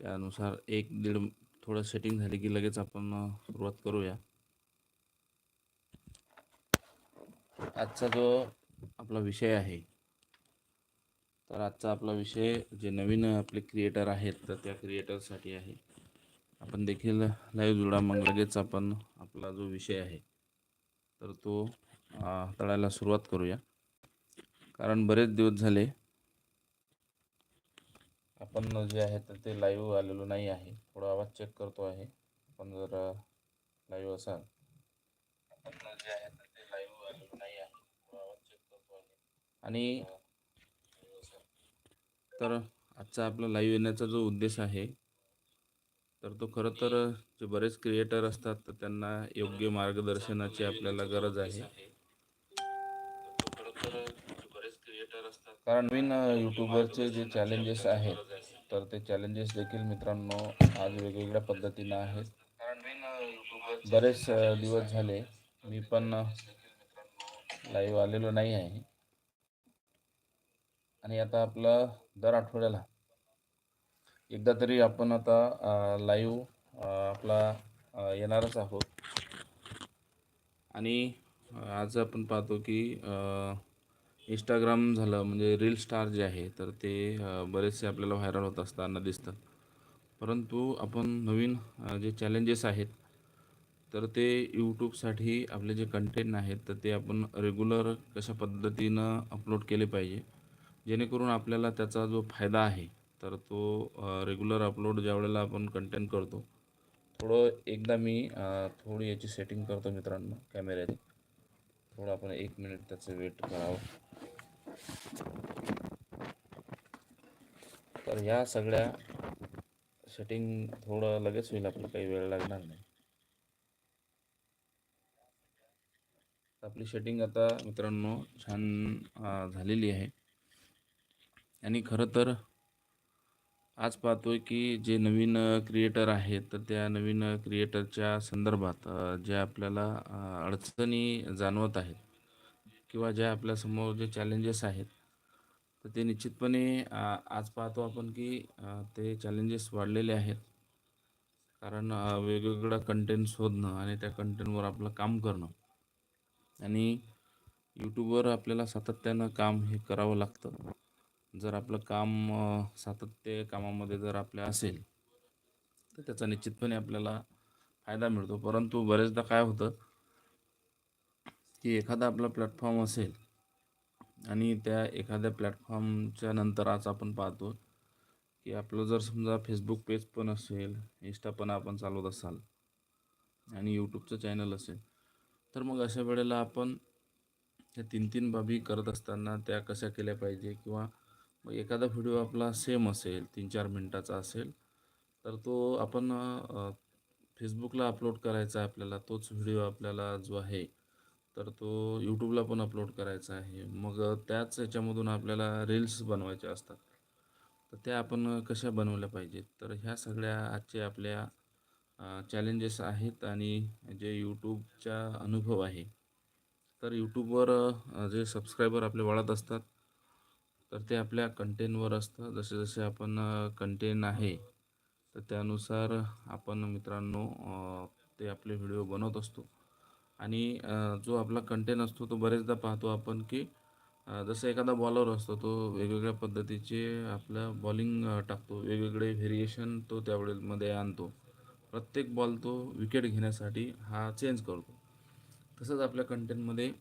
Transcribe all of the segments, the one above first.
त्यानुसार एक दीड थोडं सेटिंग झाली की लगेच आपण सुरुवात करूया. आजचा जो आपला विषय आहे तर आजचा आपला विषय जे नवीन आपले क्रिएटर आहेत तर त्या क्रिएटरसाठी आहे. आपण देखील लाईव्ह जुळा मग लगेच आपण आपला जो विषय आहे तर तो हाताळायला सुरुवात करूया. कारण बरेच दिवस झाले आपण जे आहे तर ते लाईव्ह आलेलो नाही आहे. थोडा आवाज चेक करतो आहे. आपण जर लाईव्ह असाल. आपण जे आहे तर ते लाईव्ह आलेलो नाही आहे. थोडा आवाज चेक करतो आहे. आणि तर आजचा आपला लाईव्ह येण्याचा जो उद्देश आहे तर तो खरं तर जे बरेच क्रिएटर असतात तर त्यांना योग्य मार्गदर्शनाची आपल्याला गरज आहे. कारण नवीन यूट्यूबरचे जे चॅलेंजेस आहेत तर ते चॅलेंजेस देखील मित्रांनो आज वेगवेगळ्या पद्धतीनं आहेत. बरेच दिवस झाले. मी पण लाईव्ह आलेलो नाही आहे. आणि आता आपलं दर आठवड्याला एकदा तरी आपण आता लाईव्ह आपला येणारच आहोत. आणि आज आपण पाहतो की इंस्टाग्राम झालं म्हणजे रील स्टार जे आहे तर ते बरेचसे आपल्याला व्हायरल होत असताना दिसतात. परंतु आपण नवीन जे चॅलेंजेस आहेत तर ते यूट्यूबसाठी आपले जे कंटेंट आहेत तर ते आपण रेग्युलर कशा पद्धतीनं अपलोड केले पाहिजे. जेणेकरून आपल्याला त्याचा जो फायदा आहे तर तो रेग्युलर अपलोड ज्या वेळेला आपण कंटेंट करतो थोडं एकदा मी थोडी याची सेटिंग करतो मित्रांनो कॅमेऱ्याची थोडं आपण एक मिनिट त्याचं वेट करावं. तर ह्या सगळ्या सेटिंग थोडं लगेच होईल आपलं काही वेळ लागणार नाही. आपली सेटिंग आता मित्रांनो छान झालेली आहे. आणि खरं तर आज पाहतोय की जे नवीन क्रिएटर आहेत तर त्या नवीन क्रिएटरच्या संदर्भात ज्या आपल्याला अडचणी जाणवत आहेत किंवा ज्या आपल्यासमोर जे चॅलेंजेस आहेत तर ते निश्चितपणे आज पाहतो आपण की ते चॅलेंजेस वाढलेले आहेत. कारण वेगवेगळं वेगवेगळा कंटेंट शोधणं आणि त्या कंटेंटवर आपलं काम करणं आणि यूट्यूबवर आपल्याला सातत्यानं काम हे करावं लागतं. जर आपलं काम सातत्य कामामध्ये जर आपल्या असेल तर त्याचा निश्चितपणे आपल्याला फायदा मिळतो. परंतु बरेचदा काय होतं की एखादा आपला प्लॅटफॉर्म असेल आणि त्या एखाद्या प्लॅटफॉर्मच्या नंतर आज आपण पाहतो की आपलं जर समजा फेसबुक पेज पण असेल इंस्टा पण आपण चालवत असाल आणि यूट्यूबचं चॅनल असेल तर मग अशा वेळेला आपण त्या तीन तीन बाबी करत असताना त्या कशा केल्या पाहिजे किंवा मग एखादा व्हिडिओ आपला सेम असेल तीन चार मिनटाचा असेल तर तो आपण फेसबुकला अपलोड करायचा आहे आपल्याला तोच व्हिडिओ आपल्याला जो आहे तर तो यूट्यूबला पण अपलोड करायचा आहे. मग त्याच याच्यामधून आपल्याला रील्स बनवायच्या असतात. तर त्या आपण कशा बनवल्या पाहिजेत? तर ह्या सगळ्या आजचे आपल्या चॅलेंजेस आहेत आणि जे यूट्यूबचा अनुभव आहे. तर यूट्यूबवर जे सबस्क्रायबर आपले वाढत असतात तर ते आपल्या कंटेनवर असतं. जसे जसे आपण कंटेन आहे तर त्यानुसार आपण मित्रांनो ते आपले व्हिडिओ बनवत असतो. आणि जो आपला कंटेन असतो तो बरेचदा पाहतो आपण की जसं एखादा बॉलर असतो तो वेगवेगळ्या पद्धतीचे आपलं बॉलिंग टाकतो. वेगवेगळे व्हेरिएशन तो त्यावेळेमध्ये आणतो. प्रत्येक बॉल तो विकेट घेण्यासाठी हा चेंज करतो. तसंच आपल्या कंटेनमध्ये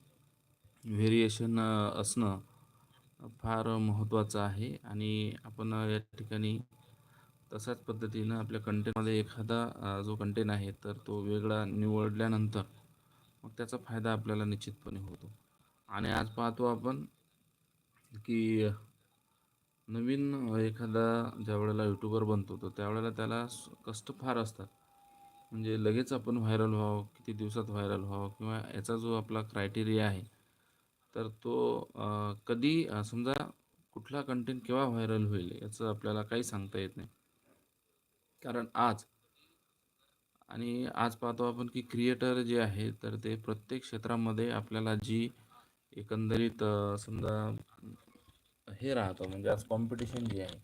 व्हेरिएशन असणं फार महत्त्वाचं आहे आणि आपण या ठिकाणी तशाच पद्धतीनं आपल्या कंटेंटमध्ये एखादा जो कंटेंट आहे तर तो वेगळा निवडल्यानंतर मग त्याचा फायदा आपल्याला निश्चितपणे होतो. आणि आज पाहतो आपण की नवीन एखादा ज्या वेळेला यूट्यूबर बनतो तर त्यावेळेला त्याला कष्ट फार असतात. म्हणजे लगेच आपण व्हायरल व्हावं किती दिवसात व्हायरल व्हावं किंवा याचा जो आपला क्रायटेरिया आहे तर तो कधी समजा कुठला कंटेंट केव्हा व्हायरल होईल याचं आपल्याला काही सांगता येत नाही. कारण आज आणि आज पाहतो आपण की क्रिएटर जे आहे तर ते प्रत्येक क्षेत्रामध्ये आपल्याला जी एकंदरीत समजा हे राहतं म्हणजे आज कॉम्पिटिशन जी आहे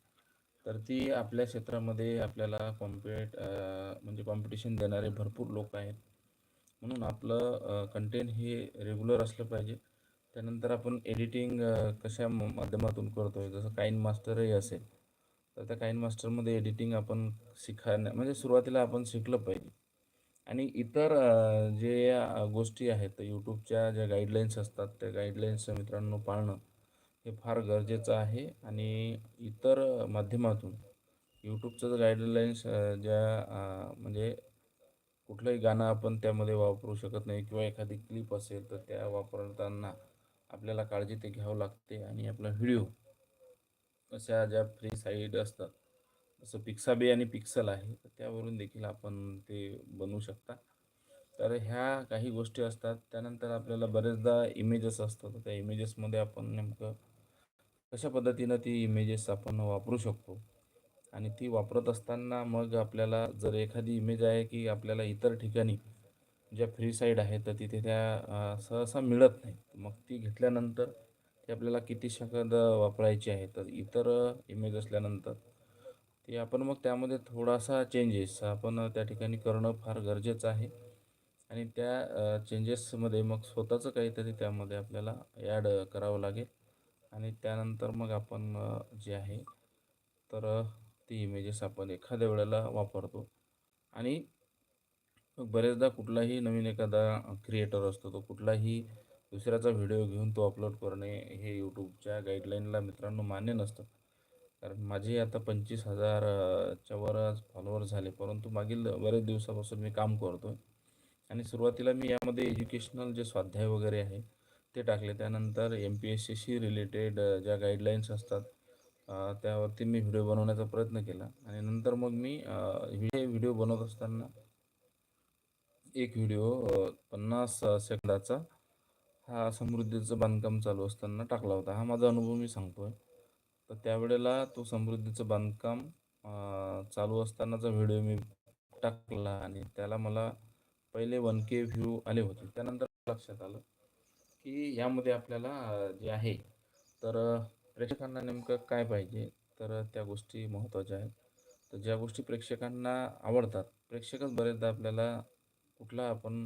तर ती आपल्या क्षेत्रामध्ये आपल्याला कॉम्पिट म्हणजे कॉम्पिटिशन देणारे भरपूर लोक आहेत. म्हणून आपलं कंटेंट हे रेग्युलर असलं पाहिजे. त्यानंतर आपण एडिटिंग कशा माध्यमातून करतो आहे जसं काइन मास्टरही असेल तर त्या काइन मास्टरमध्ये एडिटिंग आपण शिकायला म्हणजे सुरुवातीला आपण शिकलं पाहिजे. आणि इतर जे या गोष्टी आहेत यूट्यूबच्या ज्या गाईडलाईन्स असतात त्या गाईडलाईन्स मित्रांनो पाळणं हे फार गरजेचं आहे. आणि इतर माध्यमातून यूट्यूबचं जर गाईडलाईन्स ज्या म्हणजे कुठलंही गाणं आपण त्यामध्ये वापरू शकत नाही किंवा एखादी क्लिप असेल तर त्या वापरताना आपल्याला काळजी ते घ्यावं लागते आणि आपला व्हिडिओ अशा ज्या फ्री साईड असतात जसं पिक्साबे आणि पिक्सल आहे तर त्यावरून देखील आपण ते बनवू शकता. तर ह्या काही गोष्टी असतात. त्यानंतर आपल्याला बरेचदा इमेजेस असतात. त्या इमेजेसमध्ये आपण नेमकं कशा पद्धतीनं ती इमेजेस आपण वापरू शकतो? आणि ती वापरत असताना मग आपल्याला जर एखादी इमेज आहे की आपल्याला इतर ठिकाणी ज्या फ्री साईड आहेत तर तिथे त्या सहसा मिळत नाही मग ती घेतल्यानंतर ती आपल्याला किती सेकंद वापरायची आहे तर इतर इमेज असल्यानंतर ते आपण मग त्यामध्ये थोडासा चेंजेस आपण त्या ठिकाणी करणं फार गरजेचं आहे. आणि त्या चेंजेसमध्ये मग स्वतःचं काहीतरी त्यामध्ये आपल्याला ॲड करावं लागेल. आणि त्यानंतर मग आपण जे आहे तर ती इमेजेस आपण एखाद्या वेळेला वापरतो. आणि बरेचदा कुठलाही नवीन एखादा क्रिएटर असतो तो कुठलाही दुसऱ्याचा व्हिडिओ घेऊन तो अपलोड करणे हे यूट्यूबच्या गाईडलाईनला मित्रांनो मान्य नसतं. कारण माझे आता पंचवीस हजारच्या वर फॉलोअर झाले. परंतु मागील बरेच दिवसापासून मी काम करतो आहे आणि सुरुवातीला मी यामध्ये एज्युकेशनल जे स्वाध्याय वगैरे आहे ते टाकले. त्यानंतर एम पी एस सीशी रिलेटेड ज्या गाईडलाईन्स असतात त्यावरती मी व्हिडिओ बनवण्याचा प्रयत्न केला. आणि नंतर मग मी हे व्हिडिओ बनवत असताना एक व्हिडिओ पन्नास सेकंदाचा हा समृद्धीचं बांधकाम चालू असताना टाकला होता. हा माझा अनुभव मी सांगतो आहे तर त्यावेळेला तो समृद्धीचं बांधकाम चालू असतानाचा व्हिडिओ मी टाकला आणि त्याला मला पहिले वन के व्ह्यू आले होते. त्यानंतर लक्षात आलं की यामध्ये आपल्याला जे आहे तर प्रेक्षकांना नेमकं काय पाहिजे? तर त्या गोष्टी महत्त्वाच्या आहेत. तर ज्या गोष्टी प्रेक्षकांना आवडतात प्रेक्षकच बरेचदा आपल्याला कुठला आपण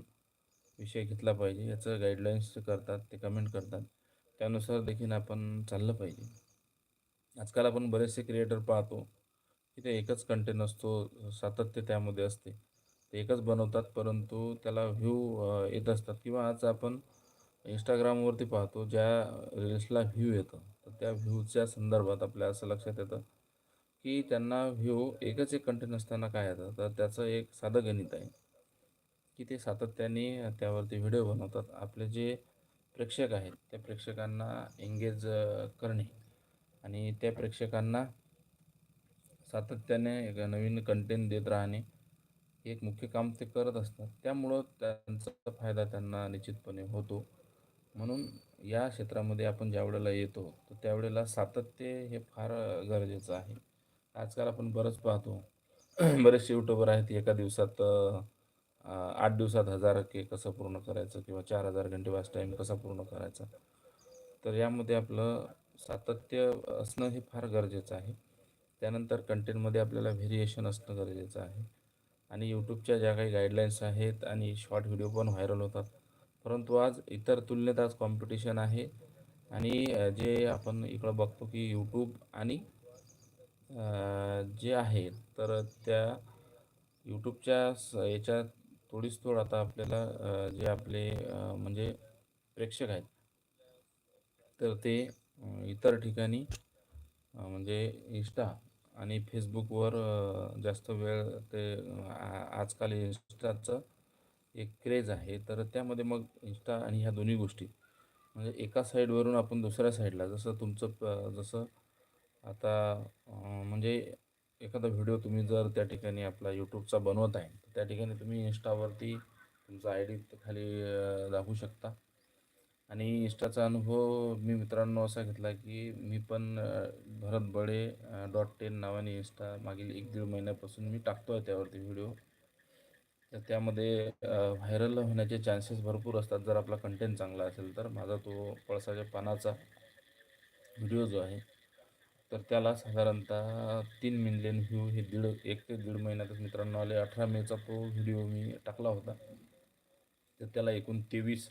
विषय घेतला पाहिजे याचं गाईडलाईन्स करतात ते कमेंट करतात. त्यानुसार देखील आपण चाललं पाहिजे. आजकाल आपण बरेचसे क्रिएटर पाहतो की ते एकच कंटेंट असतो सातत्य त्यामध्ये असते. ते एकच बनवतात परंतु त्याला व्ह्यू येत असतात. किंवा आज आपण इंस्टाग्रामवरती पाहतो ज्या रील्सला व्ह्यू येतं तर त्या व्ह्यूच्या संदर्भात आपल्या असं लक्षात येतं की त्यांना व्ह्यू एकच एक कंटेंट असताना काय येतं? तर त्याचं एक साधं गणित आहे. की ते सातत्याने त्यावरती व्हिडिओ बनवतात. आपले जे प्रेक्षक आहेत त्या प्रेक्षकांना एंगेज करणे आणि त्या प्रेक्षकांना सातत्याने एक नवीन कंटेंट देत राहणे हे एक मुख्य काम ते करत असतात. त्यामुळं त्यांचा फायदा त्यांना निश्चितपणे होतो. म्हणून या क्षेत्रामध्ये आपण ज्या वेळेला येतो तर त्यावेळेला सातत्य हे फार गरजेचं आहे. आजकाल आपण बरंच पाहतो. बरेचसे यूट्यूबर आहेत एका दिवसात आठ दिवसात हजार के कसं पूर्ण करायचं किंवा चार हजार घंटे वाच टाईम कसा पूर्ण करायचा? तर यामध्ये आपलं सातत्य असणं हे फार गरजेचं आहे. त्यानंतर कंटेंटमध्ये आपल्याला व्हेरिएशन असणं गरजेचं आहे. आणि यूट्यूबच्या ज्या काही गाईडलाईन्स आहेत आणि शॉर्ट व्हिडिओ पण व्हायरल होतात. परंतु आज इतर तुलनेत आज कॉम्पिटिशन आहे. आणि जे आपण इकडं बघतो की यूट्यूब आणि जे आहे तर त्या यूट्यूबच्या स याच्यात थोडीच थोड आता आपल्याला जे आपले म्हणजे प्रेक्षक आहेत. तर ते इतर ठिकाणी म्हणजे इंस्टा आणि फेसबुकवर जास्त वेळ ते आ आजकाल इंस्टाचं एक क्रेज आहे. तर त्यामध्ये मग इंस्टा आणि ह्या दोन्ही गोष्टी. म्हणजे एका साईडवरून आपण दुसऱ्या साईडला जसं तुमचं प जसं आता म्हणजे एखादा व्हिडिओ तुम्ही जर त्या ठिकाणी आपला यूट्यूबचा बनवत आहे तर त्या ठिकाणी तुम्ही इंस्टावरती तुमचा आय डी खाली दाखवू शकता. आणि इंस्टाचा अनुभव मी मित्रांनो असा घेतला की मी पण भरत बडे डॉट टेन नावाने इंस्टा मागील एक दीड महिन्यापासून मी टाकतो आहे त्यावरती व्हिडिओ. तर त्यामध्ये व्हायरल होण्याचे चान्सेस भरपूर असतात. जर आपला कंटेंट चांगला असेल तर माझा तो पळसाच्या पानाचा व्हिडिओ जो आहे तर त्याला साधारणतः तीन मिलियन व्ह्यू हे दीड एक ते दीड महिन्यातच मित्रांनो आले. अठरा मेचा तो व्हिडिओ मी टाकला होता. तर त्याला एकूण तेवीस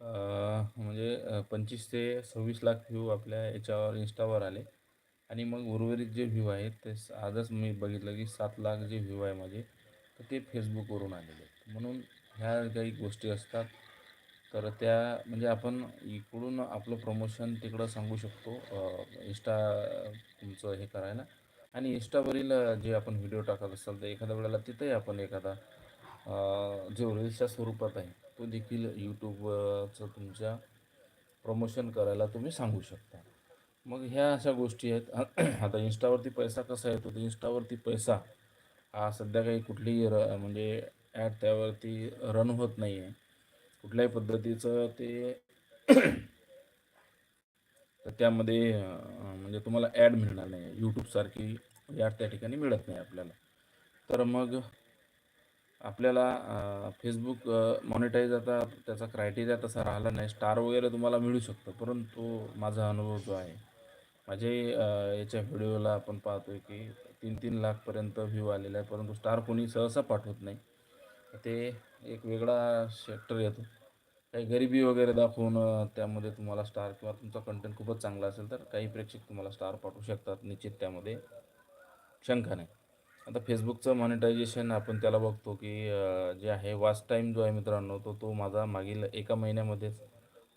म्हणजे पंचवीस ते सव्वीस लाख व्ह्यू आपल्या याच्यावर इंस्टावर आले. आणि मग उर्वरित जे व्ह्यू आहेत ते आजच मी बघितलं की सात लाख जे व्ह्यू आहे माझे तर ते फेसबुकवरून आलेले आहेत. म्हणून ह्या काही गोष्टी असतात. तर त्या म्हणजे आपण इकडून आपलं प्रमोशन तिकडं सांगू शकतो. इंस्टा तुमचं हे करायला. आणि इंस्टावरील जे आपण व्हिडिओ टाकत असाल तर एखाद्या वेळेला तिथंही आपण एखादा जो रील्सच्या स्वरूपात आहे तो देखील यूट्यूबचं तुमच्या प्रमोशन करायला तुम्ही सांगू शकता. मग ह्या अशा गोष्टी आहेत. आता इंस्टावरती पैसा कसा येतो? तर इंस्टावरती पैसा हा सध्या काही कुठलीही र म्हणजे ॲड त्यावरती रन होत नाही आहे कुठल्याही पद्धतीचं ते तर त्यामध्ये म्हणजे तुम्हाला ॲड मिळणार नाही. यूट्यूबसारखी ॲड त्या ठिकाणी मिळत नाही आपल्याला. तर मग आपल्याला फेसबुक मॉनिटाईज आता त्याचा क्रायटेरिया तसा राहिला नाही. स्टार वगैरे तुम्हाला मिळू शकतं परंतु माझा अनुभव जो आहे माझे याच्या व्हिडिओला आपण पाहतोय की तीन तीन लाखपर्यंत व्ह्यू आलेला आहे परंतु स्टार कोणी सहसा पाठवत नाही. ते एक वेगळा सेक्टर येतो. काही गरिबी वगैरे दाखवून त्यामध्ये तुम्हाला स्टार किंवा तुमचा कंटेंट खूपच चांगला असेल तर काही प्रेक्षक तुम्हाला स्टार पाठवू शकतात. निश्चित त्यामध्ये शंका नाही. आता फेसबुकचं मॉनिटायझेशन आपण त्याला बघतो की जे आहे वास्ट टाईम जो आहे मित्रांनो तो तो माझा मागील एका महिन्यामध्येच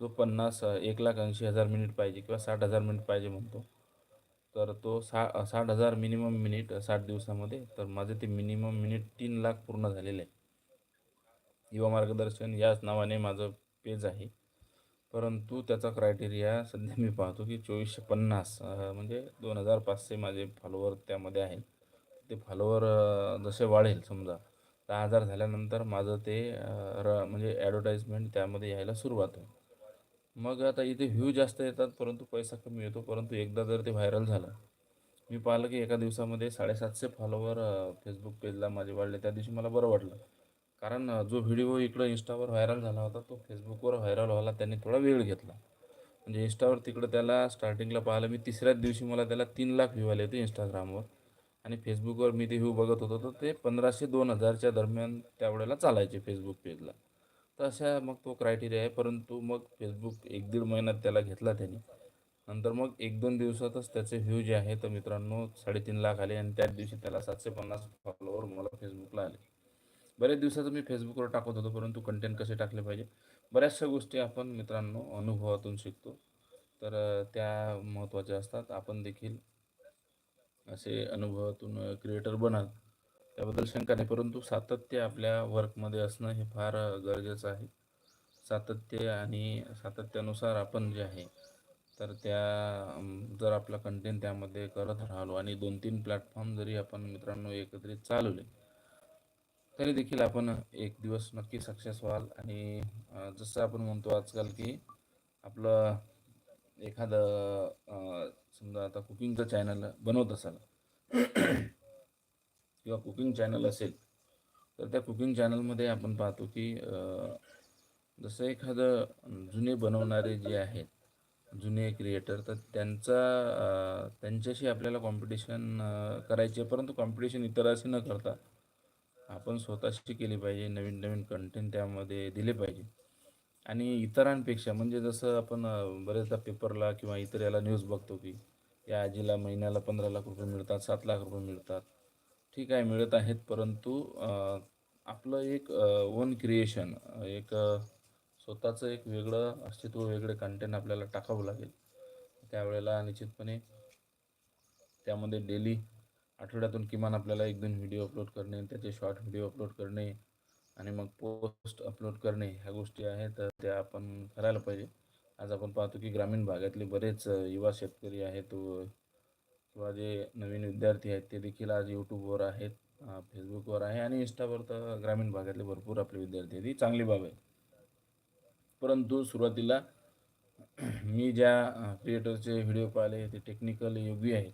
जो पन्नास एक लाख ऐंशी हजार मिनिट पाहिजे किंवा साठ हजार मिनिट पाहिजे म्हणतो. तर तो सा साठ हजार मिनिमम मिनिट साठ दिवसामध्ये तर माझे ते मिनिमम मिनिट तीन लाख पूर्ण झालेले आहे. युवा मार्गदर्शन याच नावाने माझं पेज आहे. परंतु त्याचा क्रायटेरिया सध्या मी पाहतो की चोवीसशे पन्नास म्हणजे दोन हजार पाचशे माझे फॉलोवर त्यामध्ये आहेत. ते फॉलोवर जसे वाढेल समजा दहा हजार झाल्यानंतर माझं ते र म्हणजे ॲडव्हर्टाईजमेंट त्यामध्ये यायला सुरुवात होईल. मग आता इथे व्ह्यू जास्त येतात परंतु पैसा कमी येतो परंतु एकदा जर ते व्हायरल झालं मी पाहिलं की एका दिवसामध्ये साडेसातशे फॉलोवर फेसबुक पेजला माझे वाढले. त्या दिवशी मला बरं वाटलं. कारण जो व्हिडिओ इकडं इंस्टावर व्हायरल झाला होता तो फेसबुकवर व्हायरल व्हायला त्यांनी थोडा वेळ घेतला. म्हणजे इंस्टावर तिकडं त्याला स्टार्टिंगला पाहिलं मी तिसऱ्याच दिवशी मला त्याला तीन लाख व्ह्यू आले होते इंस्टाग्रामवर आणि फेसबुकवर मी ते व्ह्यू बघत होतो तर ते पंधराशे दोन हजारच्या दरम्यान त्यावेळेला चालायचे फेसबुक पेजला तर अशा मग तो क्रायटेरिया आहे परंतु मग फेसबुक एक दीड महिन्यात त्याला घेतला त्यांनी. नंतर मग एक दोन दिवसातच त्याचे व्ह्यू जे आहे तर मित्रांनो साडेतीन लाख आले आणि त्याच दिवशी त्याला सातशे पन्नास फॉलोवर मला फेसबुकला आले. बरेच दिवसाचं मी फेसबुकवर टाकत होतो परंतु कंटेंट कसे टाकले पाहिजे? बऱ्याचशा गोष्टी आपण मित्रांनो अनुभवातून शिकतो. तर त्या महत्त्वाच्या असतात. आपण देखील असे अनुभवातून क्रिएटर बनाल. त्याबद्दल शंका नाही परंतु सातत्य आपल्या वर्कमध्ये असणं हे फार गरजेचं आहे. सातत्य आणि सातत्यानुसार आपण जे आहे तर त्या जर आपला कंटेंट त्यामध्ये करत राहिलो आणि दोन तीन प्लॅटफॉर्म जरी आपण मित्रांनो एकत्रित चालवले तरी देखील आपण एक दिवस नक्की सक्सेस व्हाल. आणि जसं आपण म्हणतो आजकाल की आपलं एखादं समजा आता कुकिंगचं चॅनल बनवत असाल किंवा कुकिंग चॅनल असेल तर त्या कुकिंग चॅनलमध्ये आपण पाहतो की जसं एखादं जुने बनवणारे जे आहेत जुने क्रिएटर तर त्यांचा त्यांच्याशी आपल्याला कॉम्पिटिशन करायचे परंतु कॉम्पिटिशन इतरांशी न करता आपण स्वतःशी केली पाहिजे नवीन नवीन कंटेंट त्यामध्ये दिले पाहिजे. आणि इतरांपेक्षा म्हणजे जसं आपण बरेचदा पेपरला किंवा इतर याला न्यूज बघतो की या आजीला महिन्याला पंधरा लाख रुपये मिळतात सात लाख रुपये मिळतात. ठीक आहे मिळत आहेत परंतु आपलं एक ओन क्रिएशन एक स्वतःचं एक वेगळं अस्तित्व वेगळे कंटेंट आपल्याला टाकावं लागेल. त्यावेळेला निश्चितपणे त्यामध्ये डेली आठवड्यातून किमान आपल्याला एक दोन व्हिडिओ अपलोड करणे त्याचे शॉर्ट व्हिडिओ अपलोड करणे आणि मग पोस्ट अपलोड करणे ह्या गोष्टी आहेत तर त्या आपण करायला पाहिजे. आज आपण पाहतो की ग्रामीण भागातले बरेच युवा शेतकरी आहेत किंवा जे नवीन विद्यार्थी आहेत ते देखील आज यूट्यूबवर आहेत फेसबुकवर आहे आणि इंस्टावर तर ग्रामीण भागातले भरपूर आपले विद्यार्थी आहेत. ही चांगली बाब आहे. परंतु सुरुवातीला मी ज्या क्रिएटरचे व्हिडिओ पाहिले ते टेक्निकल योग्य आहेत.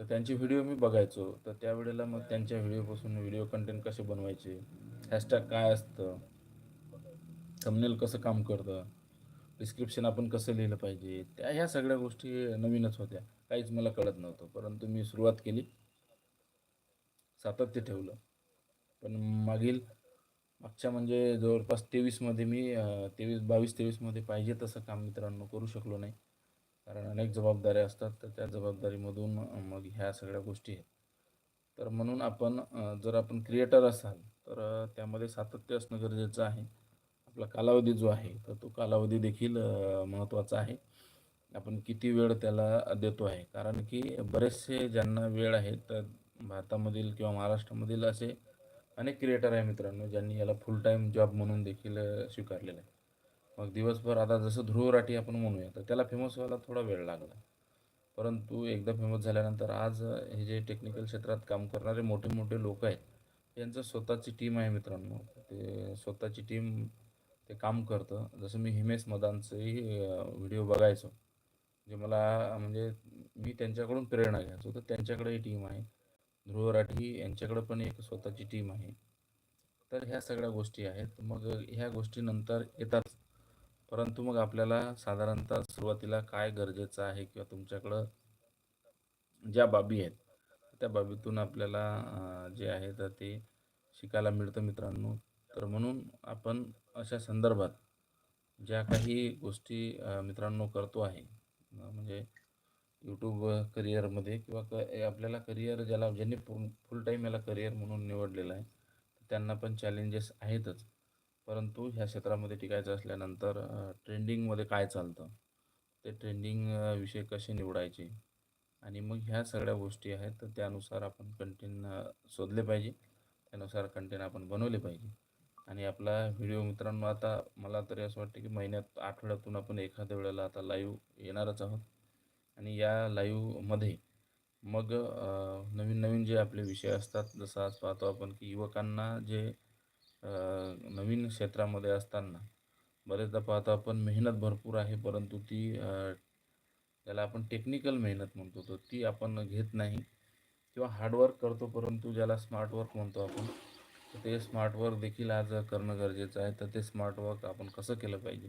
तर त्यांचे व्हिडिओ मी बघायचो. तर त्यावेळेला मग त्यांच्या व्हिडिओपासून व्हिडिओ कंटेंट कसे बनवायचे हॅशटॅग काय असतं थंबनेल कसं काम करतं डिस्क्रिप्शन आपण कसं लिहिलं पाहिजे त्या ह्या सगळ्या गोष्टी नवीनच होत्या. काहीच मला कळत नव्हतं. परंतु मी सुरुवात केली. सातत्य ठेवलं. पण मागील मागच्या म्हणजे जवळपास तेवीसमध्ये मी तेवीस बावीस तेवीसमध्ये पाहिजे तसं काम मित्रांनो करू शकलो नाही. कारण अनेक जबाबदाऱ्या असतात तर त्या जबाबदारीमधून मग ह्या सगळ्या गोष्टी आहेत. तर म्हणून आपण जर आपण क्रिएटर असाल तर त्यामध्ये सातत्य असणं गरजेचं आहे. आपला कालावधी जो आहे तर तो कालावधी देखील महत्त्वाचा आहे. आपण किती वेळ त्याला देतो आहे? कारण की बरेचसे ज्यांना वेळ आहे तर भारतामधील किंवा महाराष्ट्रामधील असे अनेक क्रिएटर आहे मित्रांनो ज्यांनी याला फुल टाईम जॉब म्हणून देखील स्वीकारलेला आहे. मग दिवसभर आता जसं ध्रुव राठी आपण म्हणूया तर त्याला फेमस व्हायला थोडा वेळ लागला. परंतु एकदा फेमस झाल्यानंतर आज हे जे टेक्निकल क्षेत्रात काम करणारे मोठे मोठे लोक आहेत यांचं स्वतःची टीम आहे मित्रांनो. ते स्वतःची टीम ते काम करतं. जसं मी हिमेश मदानचंही व्हिडिओ बघायचो जे मला म्हणजे मी त्यांच्याकडून प्रेरणा घ्यायचो. तर त्यांच्याकडेही टीम आहे. ध्रुव राठी यांच्याकडे पण एक स्वतःची टीम आहे. तर ह्या सगळ्या गोष्टी आहेत. मग ह्या गोष्टीनंतर येतात परंतु मग आपल्याला साधारणतः सुरुवातीला काय गरजेचं आहे किंवा तुमच्याकडं ज्या बाबी आहेत त्या बाबीतून आपल्याला जे आहे तर ते शिकायला मिळतं मित्रांनो. तर म्हणून आपण अशा संदर्भात ज्या काही गोष्टी मित्रांनो करतो आहे म्हणजे यूट्यूब करिअरमध्ये किंवा क ए आपल्याला करिअर ज्याला ज्यांनी फुल फुल टाईम याला करिअर म्हणून निवडलेलं आहे त्यांना पण चॅलेंजेस आहेतच. परंतु ह्या क्षेत्रामध्ये टिकायचं असल्यानंतर ट्रेंडिंगमध्ये काय चालतं? ते ट्रेंडिंग विषय कसे निवडायचे? आणि मग ह्या सगळ्या गोष्टी आहेत तर त्यानुसार आपण कंटेन शोधले पाहिजे. त्यानुसार कंटेन आपण बनवले पाहिजे. आणि आपला व्हिडिओ मित्रांनो आता मला तरी असं वाटतं की महिन्यात आठवड्यातून आपण एखाद्या वेळेला आता लाईव्ह येणारच आहोत. आणि या लाईव्हमध्ये मग नवीन नवीन जे आपले विषय असतात जसं आज पाहतो आपण की युवकांना जे नवीन क्षेत्रामध्ये असताना बरेचदा पाहतो आपण मेहनत भरपूर आहे परंतु ती ज्याला त्याला आपण टेक्निकल मेहनत म्हणतो तर ती आपण घेत नाही किंवा हार्डवर्क करतो परंतु ज्याला स्मार्ट वर्क म्हणतो आपण तर ते स्मार्ट वर्क देखील आज करणं गरजेचं आहे. तर ते स्मार्ट वर्क आपण कसं केलं पाहिजे?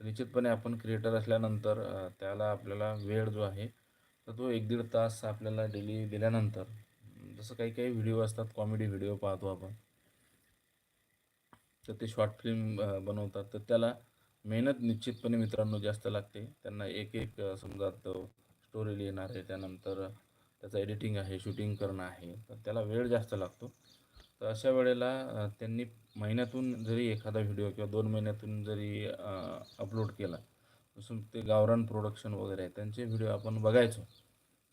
तर निश्चितपणे आपण क्रिएटर असल्यानंतर त्याला आपल्याला वेळ जो आहे तर तो एक दीड तास आपल्याला डेली दिल्यानंतर जसं काही काही व्हिडिओ असतात कॉमेडी व्हिडिओ पाहतो आपण. तर ते शॉर्ट फिल्म बनवतात. तर त्याला मेहनत निश्चितपणे मित्रांनो जास्त लागते. त्यांना एक एक समजा तो स्टोरी लिहिणार आहे त्यानंतर त्याचं एडिटिंग आहे शूटिंग करणं आहे तर त्याला वेळ जास्त लागतो. तर अशा वेळेला त्यांनी महिन्यातून जरी एखादा व्हिडिओ किंवा दोन महिन्यातून जरी अपलोड केला जसं ते गावरान प्रोडक्शन वगैरे आहे त्यांचे व्हिडिओ आपण बघायचो.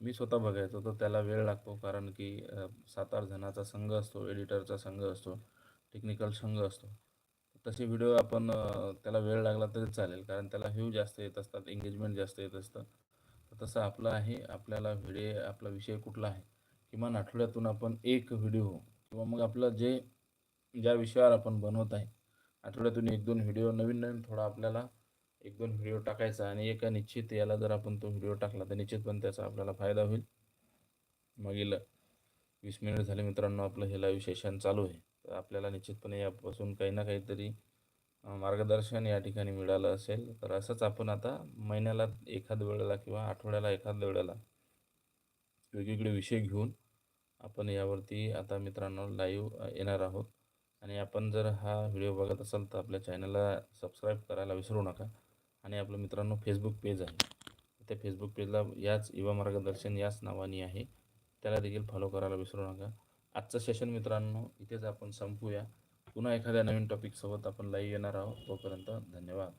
मी स्वतः बघायचो तर त्याला वेळ लागतो. कारण की सात आठ जणाचा संघ असतो एडिटरचा संघ असतो. टेक्निकल संघ असतो. तसे व्हिडिओ आपण त्याला वेळ लागला तरी चालेल. कारण त्याला व्ह्यू जास्त येत असतात एंगेजमेंट जास्त येत असतं. तर तसं आपलं आहे. आपल्याला व्हिडिओ आपला विषय कुठला आहे? किमान आठवड्यातून आपण एक व्हिडिओ किंवा मग आपलं जे ज्या विषयावर आपण बनवत आहे आठवड्यातून एक दोन व्हिडिओ नवीन नवीन थोडा आपल्याला एक दोन व्हिडिओ टाकायचा आणि एका निश्चित याला जर आपण तो व्हिडिओ टाकला तर निश्चितपणे त्याचा आपल्याला फायदा होईल. मागील वीस मिनिट झाले मित्रांनो आपलं हे लाईव्ह सेशन चालू आहे. तर आपल्याला निश्चितपणे यापासून काही ना काहीतरी मार्गदर्शन या ठिकाणी मिळालं असेल. तर असंच आपण आता महिन्याला एखाद वेळेला किंवा आठवड्याला एखाद वेळेला वेगवेगळे विषय घेऊन आपण यावरती आता मित्रांनो लाईव्ह येणार आहोत. आणि आपण जर हा व्हिडिओ बघत असाल तर आपल्या चॅनलला सबस्क्राईब करायला विसरू नका. आणि आपलं मित्रांनो फेसबुक पेज आहे. त्या फेसबुक पेजला याच युवा मार्गदर्शन याच नावाने आहे. त्याला देखील फॉलो करायला विसरू नका. आजचं सेशन मित्रांनो इथेच आपण संपूया. पुन्हा एखाद्या नवीन टॉपिकसोबत आपण लाईव्ह येणार आहोत. तोपर्यंत धन्यवाद.